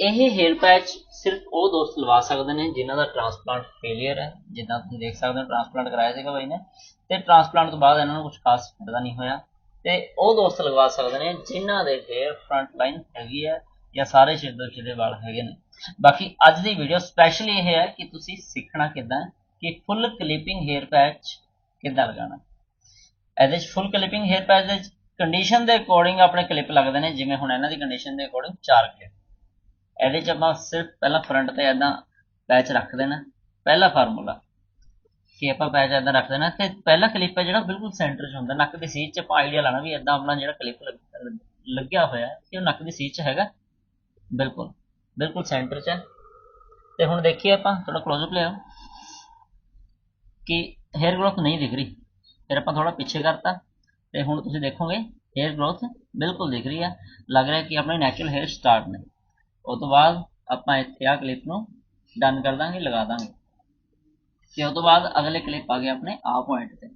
ਇਹ hair patch ਸਿਰਫ ਉਹ ਦੋਸਤ ਲਵਾ ਸਕਦੇ ਨੇ ਜਿਨ੍ਹਾਂ ਦਾ ਟ੍ਰਾਂਸਪਲਾਂਟ ਫੇਲਿਅਰ ਹੈ। ਜਿੱਦਾਂ ਤੁਸੀਂ ਦੇਖ ਸਕਦੇ ਹੋ ਟ੍ਰਾਂਸਪਲਾਂਟ ਕਰਾਇਆ ਸੀਗਾ ਬਾਈ ਨੇ ਤੇ ਟ੍ਰਾਂਸਪਲਾਂਟ ਤੋਂ ਬਾਅਦ ਇਹਨਾਂ ਨੂੰ ਕੁਝ ਖਾਸ ਫਾਇਦਾ ਨਹੀਂ ਹੋਇਆ। ਤੇ ਉਹ ਦੋਸਤ ਲਗਵਾ ਸਕਦੇ ਨੇ ਜਿਨ੍ਹਾਂ ਦੇ ਹੇਅਰ ਫਰੰਟ ਲਾਈਨ ਹੈਗੀ ਹੈ ਜਾਂ ਸਾਰੇ ਸਿੱਧੇ ਸਿੱਧੇ ਵਾਲ ਹੈਗੇ ਨੇ। ਬਾਕੀ ਅੱਜ ਦੀ ਵੀਡੀਓ ਸਪੈਸ਼ਲੀ ਇਹ ਹੈ ਕਿ ਤੁਸੀਂ ਸਿੱਖਣਾ ਕਿੱਦਾਂ ਕਿ ਫੁੱਲ ਕਲਿੱਪਿੰਗ ਹੇਅਰ ਪੈਚ ਕਿੱਦਾਂ ਲਗਾਉਣਾ। ਇਹਦੇ ਚ ਫੁੱਲ ਕਲਿੱਪਿੰਗ ਹੇਅਰ ਪੈਚ ਦੇ ਕੰਡੀਸ਼ਨ ਦੇ ਅਕੋਰਡਿੰਗ ਆਪਣੇ ਕਲਿੱਪ ਲੱਗਦੇ ਨੇ, ਜਿਵੇਂ ਹੁਣ ਇਹਨਾਂ ਦੀ ਕੰਡੀਸ਼ਨ ਦੇ ਅਕੋਰਡਿੰਗ ਚਾਰ ਕਲਿੱਪ ਇਹਦੇ ਚ ਆਪਾਂ ਸਿਰਫ ਪਹਿਲਾਂ ਫਰੰਟ ਤੇ ਇਦਾਂ ਪੈਚ ਰੱਖ ਦੇਣਾ, ਪਹਿਲਾ ਫਾਰਮੂਲਾ ਕਿ ਆਪਾਂ ਪੈਚ ਇਦਾਂ ਰੱਖ ਦੇਣਾ ਤੇ ਪਹਿਲਾ ਕਲਿੱਪ ਹੈ ਜਿਹੜਾ ਬਿਲਕੁਲ ਸੈਂਟਰ 'ਚ ਹੁੰਦਾ, ਨੱਕ ਦੀ ਸੀਟ 'ਚ ਆਪਾਂ ਆਈਡੀਆ ਲਾਣਾ ਵੀ ਇਦਾਂ ਆਪਣਾ ਜਿਹੜਾ ਕਲਿੱਪ ਲੱਗਿਆ ਹੋਇਆ ਕਿ ਉਹ ਨੱਕ ਦੀ ਸੀਟ 'ਚ ਹੈਗਾ। ਬਿਲਕੁਲ ਬਿਲਕੁਲ ਸੈਂਟਰ 'ਚ ਹੈ। ਤੇ ਹੁਣ ਦੇਖੀਏ ਆਪਾਂ ਥੋੜਾ ਕਲੋਜ ਲਿਆਓ। ਕਿ ਹੇਅਰ ਗਰੋਥ ਨਹੀਂ ਦਿਖ ਰਹੀ। ਫਿਰ ਆਪਾਂ ਥੋੜਾ ਪਿੱਛੇ ਕਰਤਾ। ਤੇ ਹੁਣ ਤੁਸੀਂ ਦੇਖੋਗੇ ਹੇਅਰ ਗਰੋਥ ਬਿਲਕੁਲ ਦਿਖ ਰਹੀ ਹੈ। ਲੱਗ ਰਿਹਾ ਕਿ ਆਪਣੇ ਨੈਚੁਰਲ ਹੇਅਰ ਸਟਾਰਟ ਨੇ। ਉਹ ਤੋਂ ਬਾਅਦ ਆਪਾਂ ਇੱਥੇ ਆ ਕਲਿੱਪ ਨੂੰ ਡਨ ਕਰ ਦਾਂਗੇ, ਲਗਾ ਦਾਂਗੇ। ਤੇ ਉਸ ਤੋਂ ਬਾਅਦ ਅਗਲੇ ਕਲਿੱਪ ਆ ਗਏ ਆਪਣੇ ਆ ਪੁਆਇੰਟ ਤੇ।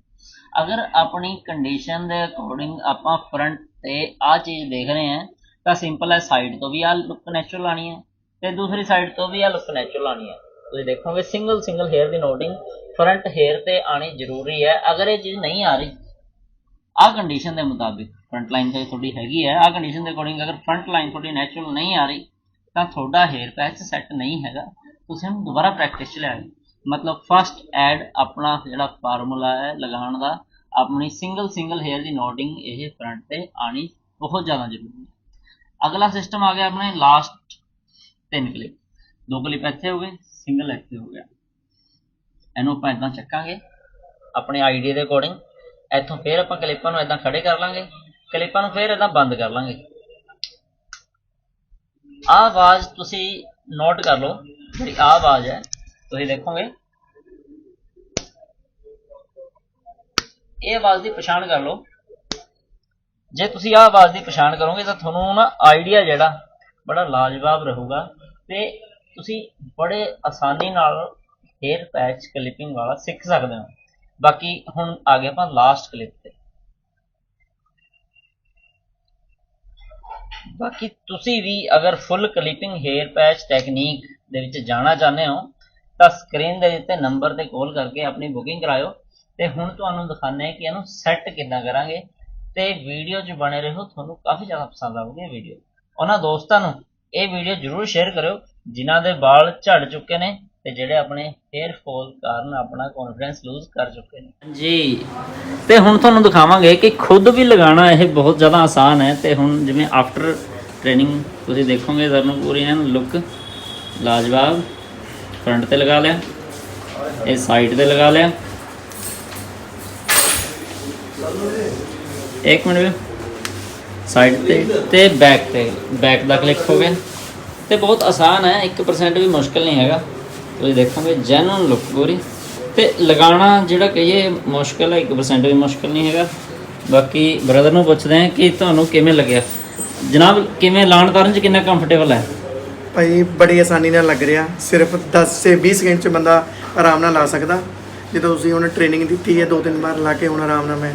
ਅਗਰ ਆਪਣੀ ਕੰਡੀਸ਼ਨ ਦੇ ਅਕੋਰਡਿੰਗ ਆਪਾਂ ਫਰੰਟ ਤੇ ਆ ਚੀਜ਼ ਦੇਖ ਰਹੇ ਹਾਂ, ਤਾਂ ਸਿੰਪਲ ਹੈ ਸਾਈਡ ਤੋਂ ਵੀ ਆ ਲੁੱਕ ਨੈਚੁਰਲ ਆਣੀ ਹੈ ਤੇ ਦੂਸਰੀ ਸਾਈਡ ਤੋਂ ਵੀ ਆ ਲੁੱਕ ਨੈਚੁਰਲ ਆਣੀ ਹੈ। ਤੁਸੀਂ ਦੇਖੋਗੇ ਸਿੰਗਲ ਸਿੰਗਲ ਹੇਅਰ ਦੀ ਨੋਟਿੰਗ ਫਰੰਟ ਹੇਅਰ ਤੇ ਆਣੀ ਜ਼ਰੂਰੀ ਹੈ। ਅਗਰ ਇਹ ਚੀਜ਼ ਨਹੀਂ ਆ ਰਹੀ ਆ ਕੰਡੀਸ਼ਨ ਦੇ ਮੁਤਾਬਿਕ ਫਰੰਟ ਲਾਈਨ ਤੇ ਤੁਹਾਡੀ ਹੈਗੀ ਹੈ। ਆ ਕੰਡੀਸ਼ਨ ਦੇ ਅਕੋਰਡਿੰਗ ਅਗਰ ਫਰੰਟ ਲਾਈਨ ਤੁਹਾਡੀ ਨੈਚੁਰਲ ਨਹੀਂ ਆ ਰਹੀ ਤਾਂ ਤੁਹਾਡਾ ਹੇਅਰ ਪੈਚ ਸੈੱਟ ਨਹੀਂ ਹੈਗਾ। ਤੁਸੀਂ ਉਹਨੂੰ ਦੁਬਾਰਾ ਪ੍ਰੈਕਟਿਸ ਚ ਲਿਆਓ ਮਤਲਬ ਫਸਟ ਐਡ ਆਪਣਾ ਜਿਹੜਾ ਫਾਰਮੂਲਾ ਹੈ ਲਗਾਉਣ ਦਾ, ਆਪਣੀ ਸਿੰਗਲ ਸਿੰਗਲ ਹੇਅਰ ਦੀ ਨੋਟਿੰਗ ਇਹ ਫਰੰਟ ਤੇ ਆਣੀ ਬਹੁਤ ਜ਼ਿਆਦਾ ਜ਼ਰੂਰੀ ਹੈ। ਅਗਲਾ ਸਿਸਟਮ ਆ ਗਿਆ ਆਪਣੇ ਲਾਸਟ ਤਿੰਨ ਕਲਿੱਪ ਦੋ ਕਲਿੱਪ ਇੱਥੇ ਹੋ ਗਏ ਸਿੰਗਲ ਇੱਥੇ ਹੋ ਗਿਆ। ਇਹਨੂੰ ਆਪਾਂ ਇਦਾਂ ਚੱਕਾਂਗੇ, ਆਪਣੇ ਆਈਡੀ ਦੇ ਅਕੋਰਡਿੰਗ ਇੱਥੋਂ ਫੇਰ ਆਪਾਂ ਕਲਿੱਪਾਂ ਨੂੰ ਇਦਾਂ ਖੜੇ ਕਰ ਲਾਂਗੇ। ਕਲਿੱਪਾਂ ਨੂੰ ਫੇਰ ਇਦਾਂ ਬੰਦ ਕਰ ਲਾਂਗੇ। ਆਹ ਆਵਾਜ਼ ਤੁਸੀਂ ਨੋਟ ਕਰ ਲਓ, ਜਿਹੜੀ ਆਹ ਆਵਾਜ਼ ਹੈ, ਤੁਸੀਂ ਦੇਖੋਗੇ। ਇਹ ਆਵਾਜ਼ ਦੀ ਪਛਾਣ ਕਰ ਲਓ। ਜੇ ਤੁਸੀਂ ਆਹ ਆਵਾਜ਼ ਦੀ ਪਛਾਣ ਕਰੋਗੇ, ਤਾਂ ਤੁਹਾਨੂੰ ਨਾ ਆਈਡੀਆ ਜਿਹੜਾ ਬੜਾ ਲਾਜਵਾਬ ਰਹੂਗਾ ਤੇ ਤੁਸੀਂ ਬੜੇ ਆਸਾਨੀ ਨਾਲ ਹੇਅਰ ਪੈਚ ਕਲਿੱਪਿੰਗ ਵਾਲਾ ਸਿੱਖ ਸਕਦੇ ਹੋ। ਬਾਕੀ ਹੁਣ ਆ ਗਏ ਆਪਾਂ ਲਾਸਟ ਕਲਿੱਪ ਤੇ। ਬਾਕੀ ਤੁਸੀਂ ਵੀ ਅਗਰ full clipping hair patch technique ਦੇ ਵਿੱਚ ਜਾਣਾ ਚਾਹੁੰਦੇ ਹੋ, ਤਾਂ ਸਕਰੀਨ ਦੇ ਉੱਤੇ ਨੰਬਰ ਤੇ ਕਾਲ ਕਰਕੇ ਆਪਣੀ ਬੁਕਿੰਗ ਕਰਾਇਓ। ਤੇ ਹੁਣ ਤੁਹਾਨੂੰ ਦਿਖਾਉਂਦੇ ਹਾਂ ਕਿ ਇਹਨੂੰ ਸੈੱਟ ਕਿੱਦਾਂ ਕਰਾਂਗੇ। ਤੇ ਵੀਡੀਓ 'ਚ ਬਣੇ ਰਹੋ, ਤੁਹਾਨੂੰ ਕਾਫੀ ਜ਼ਿਆਦਾ ਪਸੰਦ ਆਊਗੀ ਇਹ ਵੀਡੀਓ ਉਹਨਾਂ ਦੋਸਤਾਂ ਨੂੰ ਇਹ ਵੀਡੀਓ ਜਰੂਰ ਸ਼ੇਅਰ ਕਰਿਓ, ਜਿਨ੍ਹਾਂ ਦੇ ਵਾਲ ਝੜ ਚੁੱਕੇ ਨੇ ਤੇ ਜਿਹੜੇ ਆਪਣੇ ਹੇਅਰ ਫਾਲ ਕਾਰਨ ਆਪਣਾ ਕੌਨਫੀਡੈਂਸ ਲੂਜ਼ ਕਰ ਚੁੱਕੇ ਨੇ। ਜੀ ਤੇ ਹੁਣ ਤੁਹਾਨੂੰ ਦਿਖਾਵਾਂਗੇ ਕਿ ਖੁਦ ਵੀ ਲਗਾਉਣਾ ਇਹ ਬਹੁਤ ਜ਼ਿਆਦਾ ਆਸਾਨ ਹੈ। ਤੇ ਹੁਣ ਜਿਵੇਂ ਆਫਟਰ ਟ੍ਰੇਨਿੰਗ ਤੁਸੀਂ ਦੇਖੋਗੇ ਸਾਨੂੰ ਪੂਰੀ ਐਨ ਲੁੱਕ ਲਾਜਵਾਬ ਫਰੰਟ ਤੇ ਲਗਾ ਲਿਆ, ਇਹ ਸਾਈਡ ਤੇ ਲਗਾ ਲਿਆ। ਇੱਕ ਮਿੰਟ ਵੀ ਸਾਈਡ ਤੇ ਤੇ ਬੈਕ ਤੇ ਬੈਕ ਦਾ ਕਲਿੱਕ ਹੋ ਗਿਆ। ਤੇ ਬਹੁਤ ਆਸਾਨ ਹੈ 1% ਵੀ ਮੁਸ਼ਕਲ ਨਹੀਂ ਹੈਗਾ। ਤੁਸੀਂ ਦੇਖੋਗੇ ਜੈਨੂਨ ਲੁੱਕ ਪੂਰੀ। ਤੇ ਲਗਾਉਣਾ ਜਿਹੜਾ ਕਹੀਏ ਮੁਸ਼ਕਲ ਹੈ 1% ਵੀ ਮੁਸ਼ਕਲ ਨਹੀਂ ਹੈਗਾ। ਬਾਕੀ ਬ੍ਰਦਰ ਨੂੰ ਪੁੱਛਦੇ ਹਾਂ ਕਿ ਤੁਹਾਨੂੰ ਕਿਵੇਂ ਲੱਗਿਆ? ਜਨਾਬ ਕਿਵੇਂ ਲਾਣ ਕਰਨ ਚ ਕਿੰਨਾ ਕੰਫਰਟੇਬਲ ਹੈ? ਭਾਈ ਬੜੀ ਆਸਾਨੀ ਨਾਲ ਲੱਗ ਰਿਹਾ। ਸਿਰਫ 10 ਸੇ 20 ਸਕਿੰਟ ਚ ਬੰਦਾ ਆਰਾਮ ਨਾਲ ਲਾ ਸਕਦਾ। ਜਦੋਂ ਤੁਸੀਂ ਹੁਣ ਟ੍ਰੇਨਿੰਗ ਦਿੱਤੀ ਹੈ ਦੋ ਤਿੰਨ ਵਾਰ ਲਾ ਕੇ ਹੁਣ ਆਰਾਮ ਨਾਲ ਮੈਂ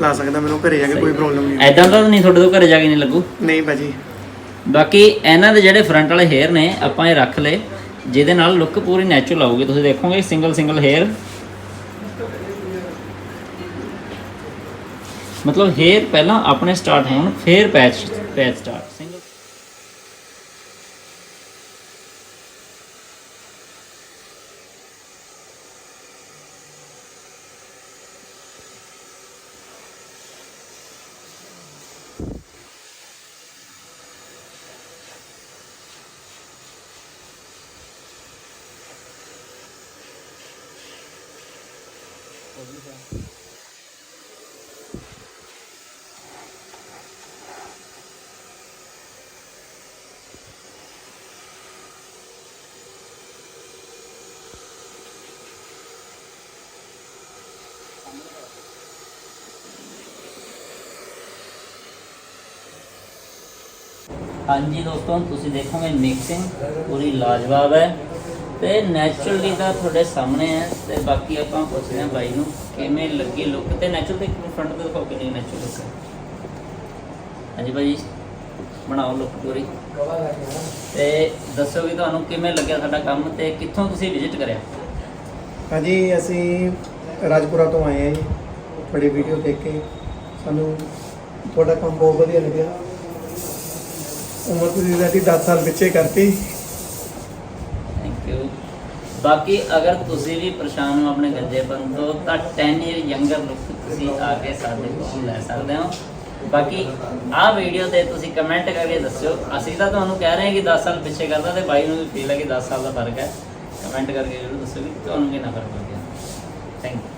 ਲਾ ਸਕਦਾ। ਮੈਨੂੰ ਘਰੇ ਜਾ ਕੇ ਕੋਈ ਪ੍ਰੋਬਲਮ ਨਹੀਂ ਐਦਾਂ ਤਾਂ ਨਹੀਂ ਤੁਹਾਡੇ ਤੋਂ ਘਰੇ ਜਾ ਕੇ ਨਹੀਂ ਲੱਗੂ? ਨਹੀਂ ਭਾਜੀ। ਬਾਕੀ ਇਹਨਾਂ ਦੇ ਜਿਹੜੇ ਫਰੰਟ ਵਾਲੇ ਹੇਅਰ ਨੇ ਆਪਾਂ ਇਹ ਰੱਖ ਲਏ। ਜਿਹਦੇ ਨਾਲ ਲੁੱਕ ਪੂਰੀ ਨੈਚੁਰਲ ਆਊਗੀ। ਤੁਸੀਂ ਦੇਖੋਗੇ ਸਿੰਗਲ ਸਿੰਗਲ ਹੇਅਰ ਮਤਲਬ ਹੇਅਰ ਪਹਿਲਾਂ ਆਪਣੇ ਸਟਾਰਟ ਹੋਣ ਫਿਰ ਪੈਚ ਪੈਚ ਸਟਾਰਟ ਸਿੰਗਲ ਹਾਂਜੀ ਦੋਸਤੋ, ਤੁਸੀਂ ਦੇਖੋਗੇ ਮਿਕਸਿੰਗ ਪੂਰੀ ਲਾਜਵਾਬ ਹੈ ਤੇ ਨੈਚੁਰਲੀ ਤਾਂ ਤੁਹਾਡੇ ਸਾਹਮਣੇ ਹੈ ਤੇ ਬਾਕੀ ਆਪਾਂ ਪੁੱਛਦੇ ਹਾਂ ਬਾਈ ਨੂੰ, ਕਿਵੇਂ ਲੱਗੀ ਲੁੱਕ ਤੇ ਨੈਚੁਰਲ ਤੇ ਫਰੰਟ ਤੇ ਦਿਖਾਓ, ਕਿੰਨੀ ਨੈਚੁਰਲ ਲੁੱਕ ਹੈ? ਹਾਂਜੀ ਭਾਈ ਬਣਾਓ ਲੁੱਕ ਪੂਰੀ। ਤੇ ਦੱਸੋ ਵੀ ਤੁਹਾਨੂੰ ਕਿਵੇਂ ਲੱਗਿਆ ਸਾਡਾ ਕੰਮ ਤੇ ਕਿੱਥੋਂ ਤੁਸੀਂ ਵਿਜ਼ਿਟ ਕਰਿਆ? ਹਾਂਜੀ, ਅਸੀਂ ਰਾਜਪੁਰਾ ਤੋਂ ਆਏ ਹਾਂ ਜੀ ਤੁਹਾਡੀ ਵੀਡੀਓ ਦੇਖ ਕੇ। ਸਾਨੂੰ ਤੁਹਾਡਾ ਕੰਮ ਬਹੁਤ ਵਧੀਆ ਲੱਗਿਆ। ਉਮਰ ਤੁਸੀਂ ਸਾਡੀ 10 ਸਾਲ ਪਿੱਛੇ ਕਰਤੀ। ਥੈਂਕ ਯੂ ਬਾਕੀ ਅਗਰ ਤੁਸੀਂ ਵੀ ਪਰੇਸ਼ਾਨ ਹੋ ਆਪਣੇ ਗੰਜੇਪਨ ਤੋਂ ਤਾਂ 10 ਇਅਰ ਯੰਗਰ ਲੁੱਕ ਤੁਸੀਂ ਆ ਕੇ ਸਾਡੇ ਕੋਲ ਲੈ ਸਕਦੇ ਹੋ। ਬਾਕੀ ਆਹ ਵੀਡੀਓ ਤੇ ਤੁਸੀਂ ਕਮੈਂਟ ਕਰਕੇ ਦੱਸਿਓ। ਅਸੀਂ ਤਾਂ ਤੁਹਾਨੂੰ ਕਹਿ ਰਹੇ ਹਾਂ ਕਿ 10 ਸਾਲ ਪਿੱਛੇ ਕਰਦਾ ਤੇ ਬਾਈ ਨੂੰ ਵੀ ਫੀਲ ਹੈ ਕਿ 10 ਸਾਲ ਦਾ ਫ਼ਰਕ ਹੈ। ਕਮੈਂਟ ਕਰਕੇ ਜ਼ਰੂਰ ਦੱਸਿਓ ਕਿ ਤੁਹਾਨੂੰ ਕਿੰਨਾ ਫ਼ਰਕ ਲੱਗਿਆ ਥੈਂਕ ਯੂ